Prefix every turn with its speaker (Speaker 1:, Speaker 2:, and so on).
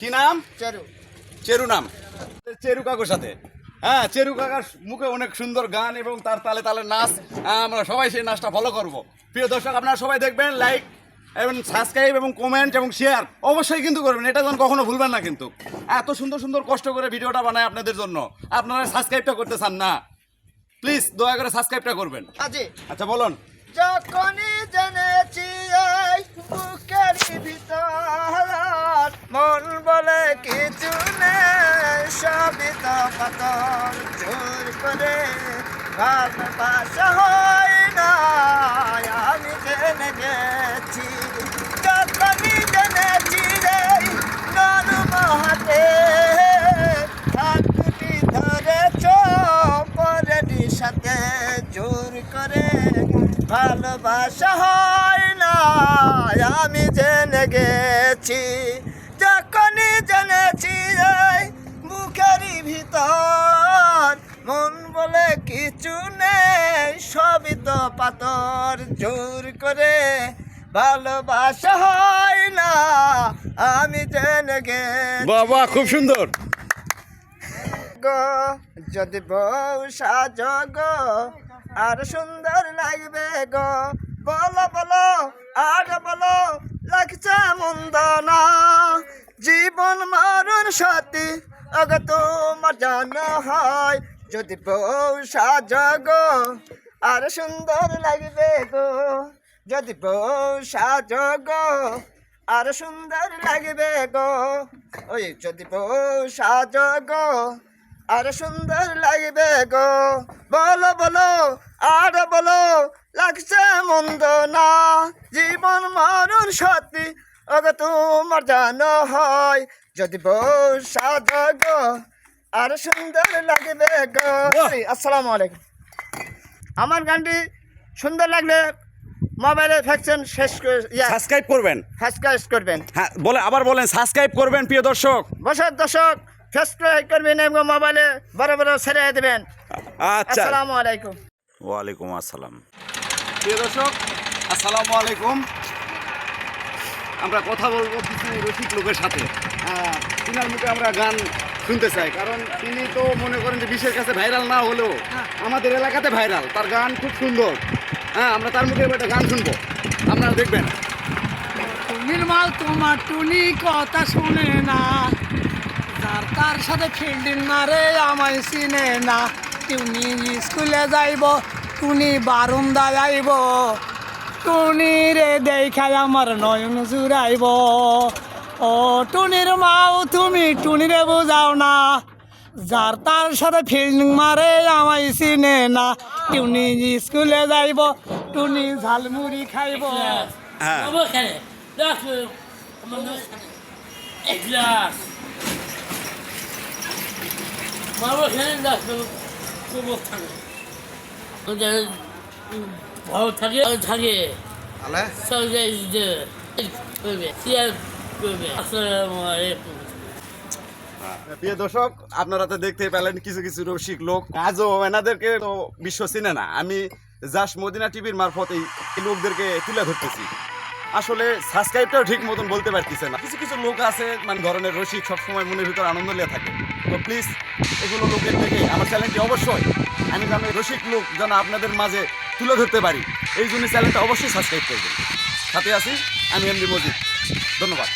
Speaker 1: কি নাম?
Speaker 2: চেরু।
Speaker 1: চেরু নাম। চেরু কাকুর সাথে। হ্যাঁ চেরু কাকার মুখে অনেক সুন্দর গান এবং তার তালে তালে নাচ। হ্যাঁ, আমরা সবাই সেই নাচটা ফলো করব। প্রিয় দর্শক আপনারা সবাই দেখবেন লাইক এবং সাবস্ক্রাইব এবং কমেন্ট এবং শেয়ার অবশ্যই কিন্তু করবেন। এটা যেন কখনো ভুলবেন না কিন্তু। এত সুন্দর সুন্দর কষ্ট করে ভিডিওটা বানায় আপনাদের জন্য। আপনারা সাবস্ক্রাইবটা করতে চান না। প্লিজ দয়া করে সাবস্ক্রাইবটা করবেন। আচ্ছা বলুন।
Speaker 2: যখনই জেনেছি বুকের ভিতর মন বলে কিছু নেই, সবই তো পাতর জোর করে ভালোবাসা হয় না, আমি জেনে গেছি যখনই জেনেছি রে নরম হাতে হাতুটি ধরেছ পরের সাথে, জোর করে ভালোবাসা হয় না, আমি জেনে গেছি। পাতর জোর করে ভালোবাসা হয় না আমি জেনে গেছি।
Speaker 1: বাবা খুব সুন্দর।
Speaker 2: গো যদি বউ সাজ গো আর সুন্দর লাগবে গো। বলো বলো আর বলো লাগছে মন্দ না। জীবন মরণ সাথী অগ তোমার জানা হয়। যদি বউ সাজ গো আর সুন্দর লাগবে গো যদি বউ সাজ গো আর সুন্দর লাগবে গো। ওই যদি বউ সাজ গো আর সুন্দর লাগবে গো। বলো বলো আর বলো লাগছে মন্দ না? জীবন মরণ সত্যি ওগো তোমার জানো হয়। যদি বউ সাজ গো আর সুন্দর লাগবে গো! আসসালামু আলাইকুম। আমার গানটি সুন্দর লাগলে মোবাইলে ফ্যাকশন শেষ করে ইয়া
Speaker 1: সাবস্ক্রাইব করবেন।
Speaker 2: ফ্যাসকাস করবেন।
Speaker 1: হ্যাঁ বলে আবার বলেন সাবস্ক্রাইব করবেন প্রিয় দর্শক।
Speaker 2: বসার দর্শক ফেসক্রাইব করবেন এবং মোবাইলে বড় বড় ছেড়ে দেবেন।
Speaker 1: আচ্ছা।
Speaker 2: আসসালামু আলাইকুম।
Speaker 1: ওয়ালাইকুম আসসালাম। প্রিয় দর্শক আসসালামু আলাইকুম। আমরা কথা বলব কিছু রসিক লোকের সাথে। হ্যাঁ, তিনার মুখে আমরা গান শুনতে চাই, কারণ তিনি তো মনে করেন যে বিশ্বের কাছে ভাইরাল না হলেও আমাদের এলাকাতে ভাইরাল তার গান খুব সুন্দর। হ্যাঁ আমরা তার মুখে একটা গান শুনব। আপনারা দেখবেন।
Speaker 3: টুনির মাল তোমার টুনি কথা শুনে না। যার তার সাথে ফিল্ডিং মারে, আমায় চিনে না। টুনি স্কুলে যাইব, টুনি বারুন্দায় আইব টুনি রে দেখায় আমার নয়ন জুড়াইব। ও টুনির মাও তুমি টুনিরে বুঝাও না। যার তার সাথে ফিল্ডিং মারে আমায় চিনে না। টুনি স্কুলে যাইব টুনি ঝালমুড়ি খাইব।
Speaker 1: হ্যাঁ।
Speaker 4: ভালো থাকে। থাকে আলাইকুম।
Speaker 1: প্রিয় দর্শক, আপনারা তো দেখতে পেলেন কিছু কিছু রসিক লোক। আজও এনাদেরকে তো বিশ্ব চিনে না। আমি জাস্ট মদিনা টিভির মারফত এই লোকদেরকে তুলে ধরতেছি। আসলে সাবস্ক্রাইবটাও ঠিক মতন বলতে পারতেছে না। কিছু কিছু লোক আছে মানে ধরনের রসিক সবসময় মনের ভিতর আনন্দ নিয়ে থাকে। তো প্লিজ এগুলো লোকের থেকে আমার চ্যানেলটি অবশ্যই আমি যেন রসিক লোক যেন আপনাদের মাঝে তুলে ধরতে পারি। এই জন্য চ্যানেলটা অবশ্যই সাবস্ক্রাইব করবেন। সাথে আছি আমি এমডি মজিদ। ধন্যবাদ।